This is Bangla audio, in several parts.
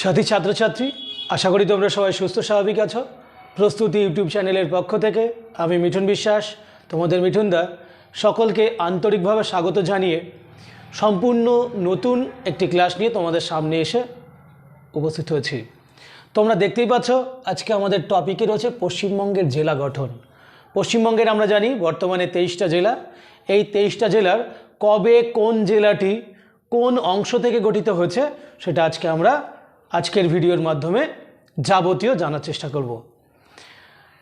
সাথী ছাত্রছাত্রী, আশা করি তোমরা সবাই সুস্থ, স্বাভাবিক আছো। প্রস্তুতি ইউটিউব চ্যানেলের পক্ষ থেকে আমি মিঠুন বিশ্বাস, তোমাদের মিঠুনদা, সকলকে আন্তরিকভাবে স্বাগত জানিয়ে সম্পূর্ণ নতুন একটি ক্লাস নিয়ে তোমাদের সামনে এসে উপস্থিত হয়েছি। তোমরা দেখতেই পাচ্ছ, আজকে আমাদের টপিকে রয়েছে পশ্চিমবঙ্গের জেলা গঠন। পশ্চিমবঙ্গের আমরা জানি, বর্তমানে তেইশটা জেলা। এই তেইশটা জেলার কবে কোন জেলাটি কোন অংশ থেকে গঠিত হয়েছে, সেটা আজকে আমরা আজকের ভিডিওর মাধ্যমে যাবতীয় জানার চেষ্টা করব।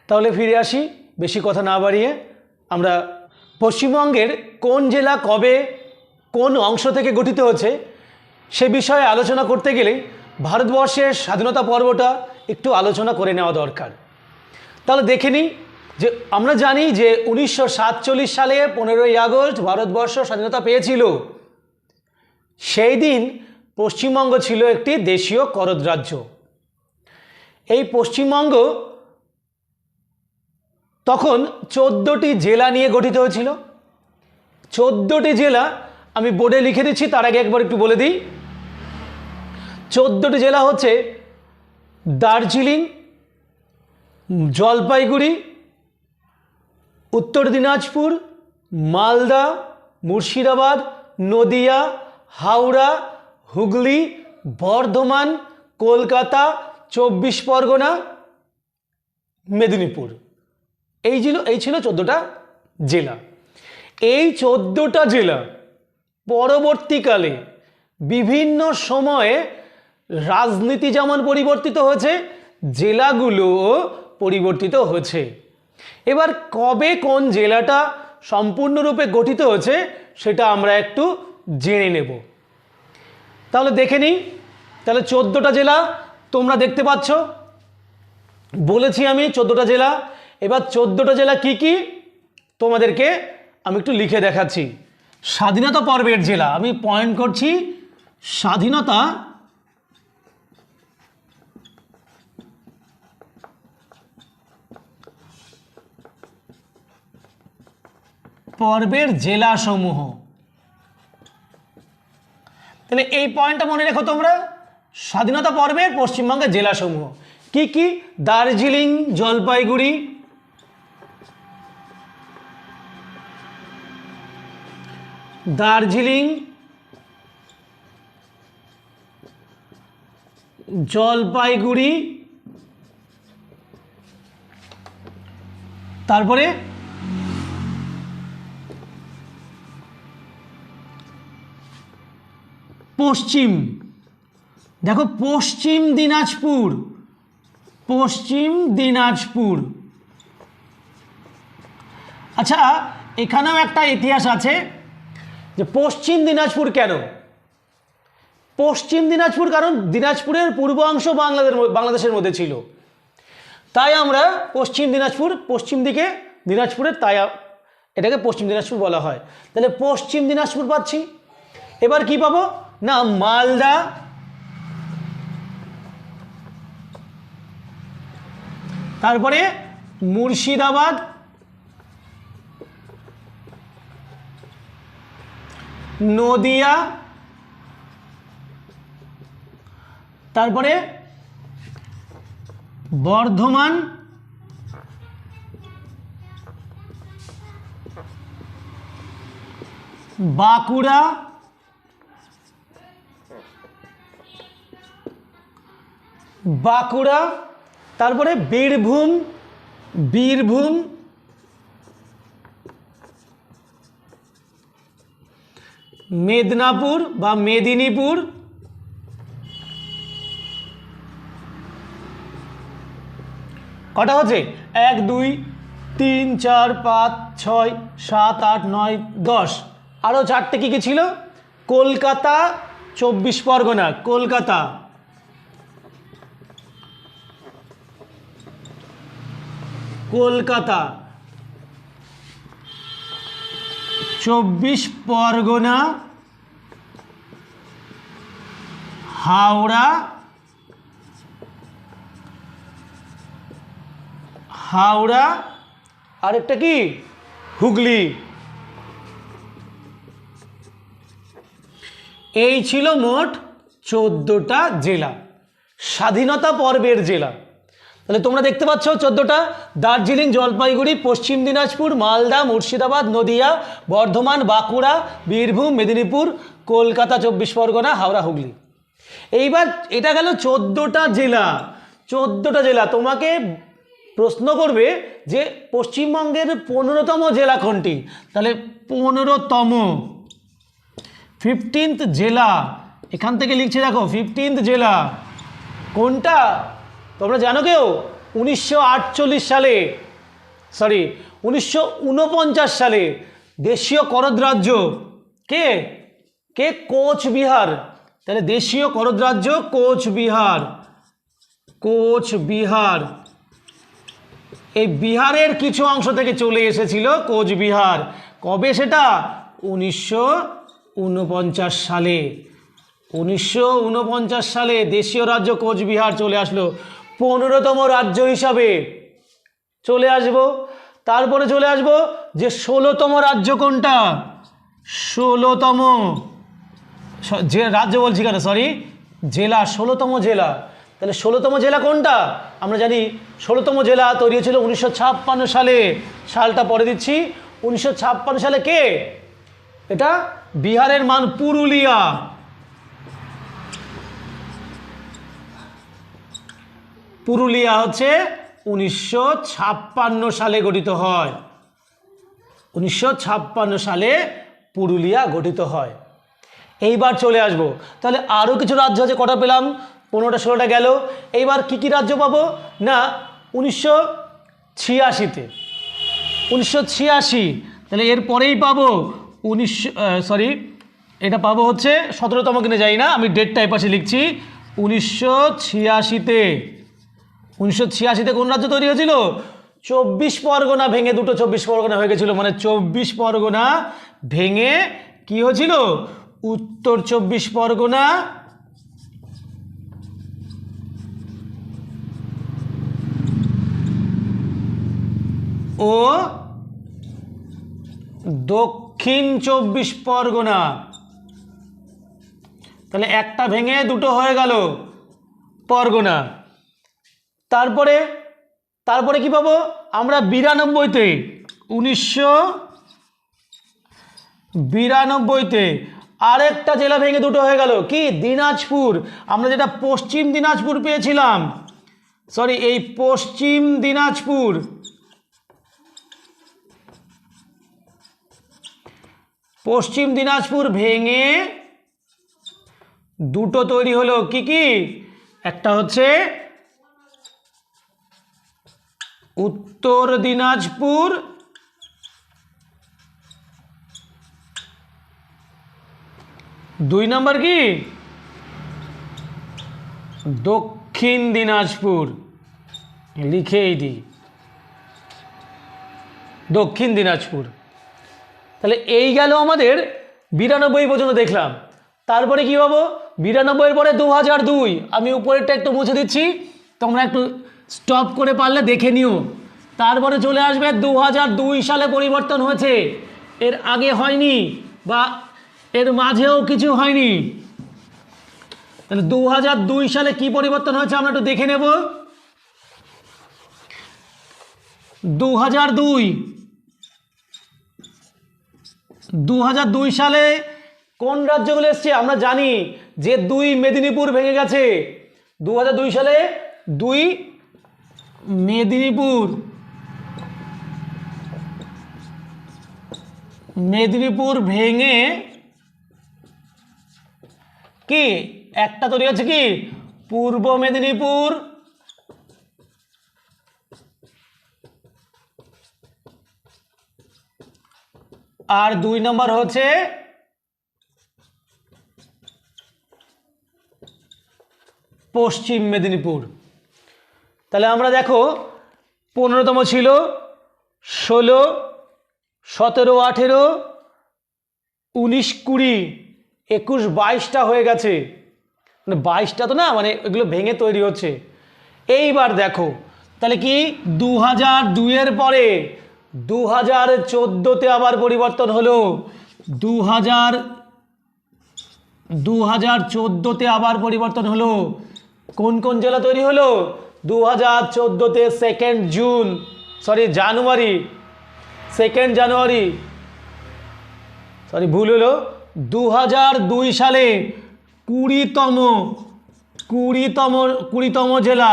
তাহলে ফিরে আসি, বেশি কথা না বাড়িয়ে আমরা পশ্চিমবঙ্গের কোন জেলা কবে, কোন অংশ থেকে গঠিত হচ্ছে সে বিষয়ে আলোচনা করতে গেলে ভারতবর্ষের স্বাধীনতা পর্বটা একটু আলোচনা করে নেওয়া দরকার। তাহলে দেখে নিই যে আমরা জানি যে উনিশশো সাতচল্লিশ সালে পনেরোই আগস্ট ভারতবর্ষ স্বাধীনতা পেয়েছিল। সেই দিন পশ্চিমবঙ্গ ছিল একটি দেশীয় করদ রাজ্য। এই পশ্চিমবঙ্গ তখন চোদ্দোটি জেলা নিয়ে গঠিত হয়েছিল। চোদ্দোটি জেলা আমি বোর্ডে লিখে দিচ্ছি, তার আগে একবার একটু বলে দিই। চোদ্দোটি জেলা হচ্ছে দার্জিলিং, জলপাইগুড়ি, উত্তর দিনাজপুর, মালদা, মুর্শিদাবাদ, নদিয়া, হাওড়া হুগলি, বর্ধমান, কলকাতা, চব্বিশ পরগনা, মেদিনীপুর। এই ছিল এই ছিল চোদ্দোটা জেলা। এই চোদ্দোটা জেলা পরবর্তীকালে বিভিন্ন সময়ে রাজনীতি যেমন পরিবর্তিত হয়েছে, জেলাগুলোও পরিবর্তিত হয়েছে। এবার কবে কোন জেলাটা সম্পূর্ণরূপে গঠিত হয়েছে, সেটা আমরা একটু জেনে নেব। তাহলে দেখে নিই। তাহলে চোদ্দোটা জেলা তোমরা দেখতে পাচ্ছ। বলেছি আমি চোদ্দোটা জেলা। এবার চোদ্দোটা জেলা কি কি? তোমাদেরকে আমি একটু লিখে দেখাচ্ছি। স্বাধীনতা পর্বের জেলা। আমি পয়েন্ট করছি স্বাধীনতা পর্বের জেলাসমূহ। তাহলে এই পয়েন্টটা মনে রেখো তোমরা। স্বাধীনতা পর্বের পশ্চিমবঙ্গের জেলাসমূহ। কি কি? দার্জিলিং, জলপাইগুড়ি। দার্জিলিং, জলপাইগুড়ি। তারপরে পশ্চিম। দেখো, পশ্চিম দিনাজপুর। পশ্চিম দিনাজপুর। আচ্ছা এখানেও একটা ইতিহাস আছে যে পশ্চিম দিনাজপুর কেন? পশ্চিম দিনাজপুর কারণ দিনাজপুরের পূর্ব অংশ বাংলাদেশ বাংলাদেশের মধ্যে ছিল। তাই আমরা পশ্চিম দিনাজপুর, পশ্চিম দিকে দিনাজপুরের তাই এটাকে পশ্চিম দিনাজপুর বলা হয়। তাহলে পশ্চিম দিনাজপুর পাচ্ছি। এবার কি পাবো? না মালদা। তারপরে মুর্শিদাবাদ। নদিয়া। তারপরে বর্ধমান। বাঁকুড়া। বাঁকুড়া, তারপরে বীরভূম বীরভূম। মেদিনীপুর বা মেদিনীপুর। কটা হচ্ছে? এক, দুই, তিন, চার, পাঁচ, ছয়, সাত, আট, নয়, দশ। আরও চারটে কী কী ছিল? কলকাতা, চব্বিশ পরগনা। কলকাতা। কলকাতা। চব্বিশ পরগনা, হাওড়া হাওড়া, আরেকটা কি? হুগলি। এই ছিল মোট চোদ্দোটা জেলা। স্বাধীনতা পর্বের জেলা। তাহলে তোমরা দেখতে পাচ্ছ চোদ্দোটা। দার্জিলিং, জলপাইগুড়ি, পশ্চিম দিনাজপুর, মালদা, মুর্শিদাবাদ, নদিয়া, বর্ধমান, বাঁকুড়া, বীরভূম, মেদিনীপুর, কলকাতা, চব্বিশ পরগনা, হাওড়া, হুগলি। এইবার এটা গেল চোদ্দোটা জেলা। চোদ্দোটা জেলা। তোমাকে প্রশ্ন করবে যে পশ্চিমবঙ্গের পনেরোতম জেলা কোনটি? তাহলে পনেরোতম। ফিফটিন্থ জেলা। এখান থেকে লিখছে দেখো ফিফটিন্থ জেলা। কোনটা? তোমরা জানো কেউ? উনিশশো আটচল্লিশ সালে সরি উনিশশো উনপঞ্চাশ সালে দেশীয় করদ রাজ্য, কে? কে? কোচবিহার তাহলে দেশীয় করদ রাজ্য কোচবিহার কোচবিহার এই বিহারের কিছু অংশ থেকে চলে এসেছিল কোচবিহার কবে সেটা? উনিশশো উনপঞ্চাশ সালে। উনিশশো উনপঞ্চাশ সালে দেশীয় রাজ্য কোচবিহার চলে আসলো। পনেরোতম রাজ্য হিসাবে চলে আসব। তারপরে চলে আসব যে ষোলোতম রাজ্য কোনটা? ষোলোতম যে রাজ্য বলছি কেন? সরি জেলা, ষোলোতম জেলা। তাহলে ষোলোতম জেলা কোনটা? আমরা জানি ষোলোতম জেলা তৈরি হয়েছিল উনিশশো ছাপ্পান্ন সালে। সালটা পরে দিচ্ছি। উনিশশো ছাপ্পান্ন সালে কে? এটা বিহারের মান পুরুলিয়া। পুরুলিয়া হচ্ছে উনিশশো ছাপ্পান্ন সালে গঠিত হয়। উনিশশো ছাপ্পান্ন সালে পুরুলিয়া গঠিত হয়। এইবার চলে আসব। তাহলে আরও কিছু রাজ্য আছে, কটা পেলাম? পনেরোটা, ষোলোটা গেল। এইবার কি কি রাজ্য পাবো? না, উনিশশো ছিয়াশিতে। উনিশশো ছিয়াশি, তাহলে এর পরেই পাবো উনিশশো সরি এটা পাবো হচ্ছে সতেরোতম কিনে যাই না, আমি ডেটটা এপাশে লিখছি। উনিশশো ছিয়াশিতে। উনিশশো ছিয়াশিতে কোন রাজ্য তৈরি হয়েছিল? চব্বিশ পরগনা ভেঙে দুটো চব্বিশ পরগনা হয়ে গেছিল। মানে চব্বিশ পরগনা ভেঙে কি হয়েছিল? উত্তর চব্বিশ পরগনা ও দক্ষিণ চব্বিশ পরগনা। তাহলে একটা ভেঙে দুটো হয়ে গেল পরগনা। তারপরে তারপরে কি পাবো? আমরা বিরানব্বইতে, উনিশশো বিরানব্বইতে আরেকটা জেলা ভেঙে দুটো হয়ে গেল। কি? দিনাজপুর। আমরা যেটা পশ্চিম দিনাজপুর পেয়েছিলাম সরি এই পশ্চিম দিনাজপুর। পশ্চিম দিনাজপুর ভেঙে দুটো তৈরি হলো। কি কি? একটা হচ্ছে উত্তর দিনাজপুর। দুই নম্বর কি? দক্ষিণ দিনাজপুর। লিখেই দিই। দক্ষিণ দিনাজপুর। তাহলে এই গেল আমাদের বিরানব্বই পর্যন্ত দেখলাম। তারপরে কি পাবো? বিরানব্বইয়ের পরে দু হাজার দুই। আমি উপরেরটা একটু মুছে দিচ্ছি। তোমরা একটু স্টপ করে পারলে দেখে নিও। তারপরে চলে আসবে দু হাজার দুই সালে পরিবর্তন হয়েছে। এর আগে হয়নি বা এর মাঝেও কিছু হয়নি। তাহলে দু হাজার দুই সালে কি পরিবর্তন হয়েছে আমরা একটু দেখে নেব। দু হাজার দুই সালে কোন রাজ্যগুলো এসছে আমরা জানি যে দুই মেদিনীপুর ভেঙে গেছে। দু সালে দুই মেদিনীপুর। মেদিনীপুর ভেঙে কি? একটা তৈরি হচ্ছে কি? পূর্ব মেদিনীপুর। আর দুই নম্বর হচ্ছে পশ্চিম মেদিনীপুর। তাহলে আমরা দেখো, পনেরোতম ছিল, ষোলো, সতেরো, আঠেরো, উনিশ, কুড়ি, একুশ, বাইশটা হয়ে গেছে। মানে বাইশটা তো না মানে এগুলো ভেঙে তৈরি হচ্ছে। এইবার দেখো, তাহলে কি দু হাজার দুইয়ের পরে দু হাজার চোদ্দোতে আবার পরিবর্তন হলো দু হাজার দু হাজার চোদ্দোতে আবার পরিবর্তন হলো। কোন কোন জেলা তৈরি হলো? দু হাজার চোদ্দোতে second June sorry January second January sorry ভুল হলো দু হাজার দুই সালে কুড়িতম কুড়িতম কুড়িতম জেলা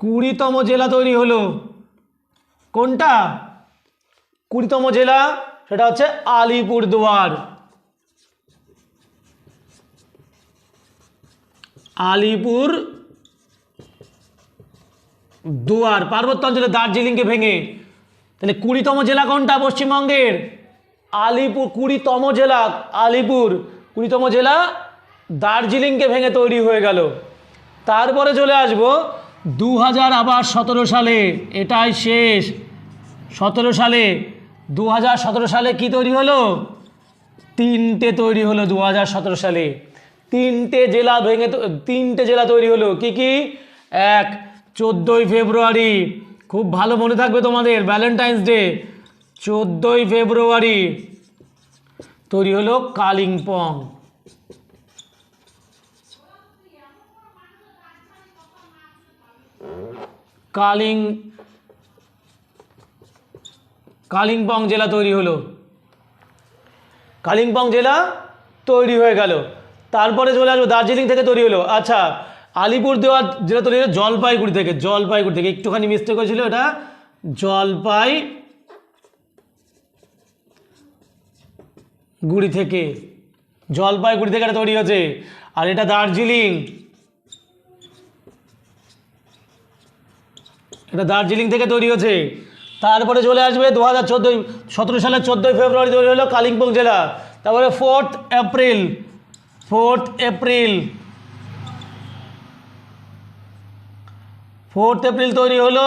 কুড়িতম জেলা তৈরি হলো। কোনটা? কুড়িতম জেলা, সেটা হচ্ছে আলিপুরদুয়ার। আলিপুর দুয়ার পার্বত্য অঞ্চলে দার্জিলিংকে ভেঙে। তাহলে কুড়িতম জেলা কোনটা পশ্চিমবঙ্গের? আলিপুর, কুড়িতম জেলা, আলিপুর। কুড়িতম জেলা দার্জিলিংকে ভেঙে তৈরি হয়ে গেল। তারপরে চলে আসব দু হাজার আবার সতেরো সালে। এটাই শেষ। সতেরো সালে দু হাজার সতেরো সালে কি তৈরি হলো? তিনটে তৈরি হলো দু হাজার সতেরো সালে। তিনটে জেলা ভেঙে তিনটে জেলা তৈরি হলো। কি কি? এক, চোদ্দোই ফেব্রুয়ারি। খুব ভালো মনে থাকবে তোমাদের ভ্যালেন্টাইন্স ডে চোদ্দোই ফেব্রুয়ারি। তৈরি হলো কালিম্পং। কালিং কালিম্পং জেলা তৈরি হলো। কালিম্পং জেলা তৈরি হয়ে গেল। তারপরে চলে আসব, দার্জিলিং থেকে তৈরি হলো। আচ্ছা আলিপুর দেওয়ার জেলা তৈরি হলো, জলপাইগুড়ি থেকে জলপাইগুড়ি থেকে। একটুখানি মিস্টেক হয়েছিল এটা। জলপাই গুড়ি থেকে। জলপাইগুড়ি থেকে এটা তৈরি হয়েছে। আর এটা দার্জিলিং। এটা দার্জিলিং থেকে তৈরি হয়েছে। তারপরে চলে আসবে দু হাজার চোদ্দোই, সতেরো সালের চোদ্দোই ফেব্রুয়ারি তৈরি হলো কালিম্পং জেলা। তারপরে fourth April. Fourth April. Fourth April তৈরি হলো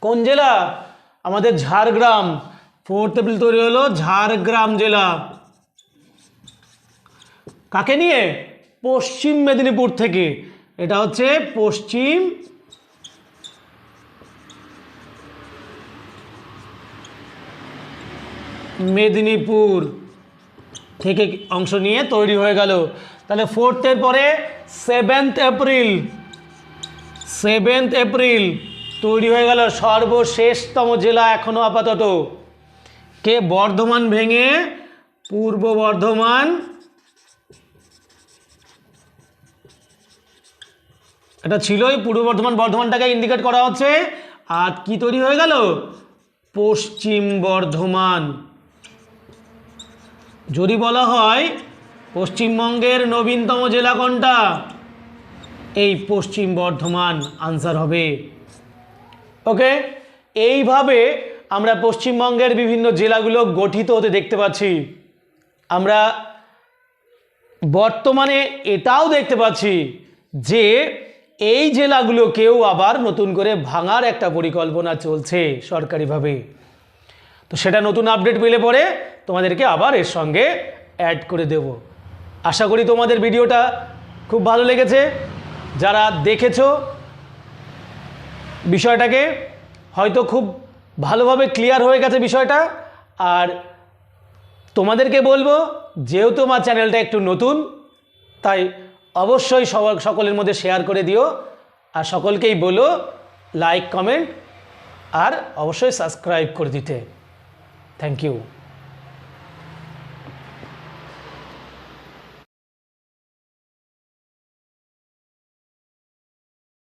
কোন জেলা? আমাদের ঝাড়গ্রাম। ফোর্থ এপ্রিল তৈরি হলো ঝাড়গ্রাম জেলা। কাকে নিয়ে? পশ্চিম মেদিনীপুর থেকে। এটা হচ্ছে পশ্চিম মেদিনীপুর। থেকে অংশ নিয়ে তৈরি হয়ে গেল। তাহলে ফোর্থের পরে সেভেন্থ এপ্রিল সেভেন্থ এপ্রিল তৈরি হয়ে গেল সর্বশেষতম জেলা এখনও আপাতত। কে? বর্ধমান ভেঙে পূর্ব বর্ধমান। এটা ছিলই পূর্ব বর্ধমান, বর্ধমানটাকে ইন্ডিকেট করা হচ্ছে। আর কি তৈরি হয়ে গেল? পশ্চিম বর্ধমান। যদি বলা হয় পশ্চিমবঙ্গের নবীনতম জেলা কোনটা? এই পশ্চিম বর্ধমান আনসার হবে। ওকে এইভাবে আমরা পশ্চিমবঙ্গের বিভিন্ন জেলাগুলো গঠিত হতে দেখতে পাচ্ছি। আমরা বর্তমানে এটাও দেখতে পাচ্ছি যে এই জেলাগুলোকেও আবার নতুন করে ভাঙার একটা পরিকল্পনা চলছে সরকারিভাবে। তো সেটা নতুন আপডেট পেলে পরে তোমাদেরকে আবার এর সঙ্গে অ্যাড করে দেব। আশা করি তোমাদের ভিডিওটা খুব ভালো লেগেছে। যারা দেখেছ বিষয়টাকে, হয়তো খুব ভালোভাবে ক্লিয়ার হয়ে গেছে বিষয়টা। আর তোমাদেরকে বলব, যেহেতু আমার চ্যানেলটা একটু নতুন, তাই অবশ্যই সকলের মধ্যে শেয়ার করে দিও। আর সকলকেই বলো লাইক কমেন্ট আর অবশ্যই সাবস্ক্রাইব করে দিতে। Thank you.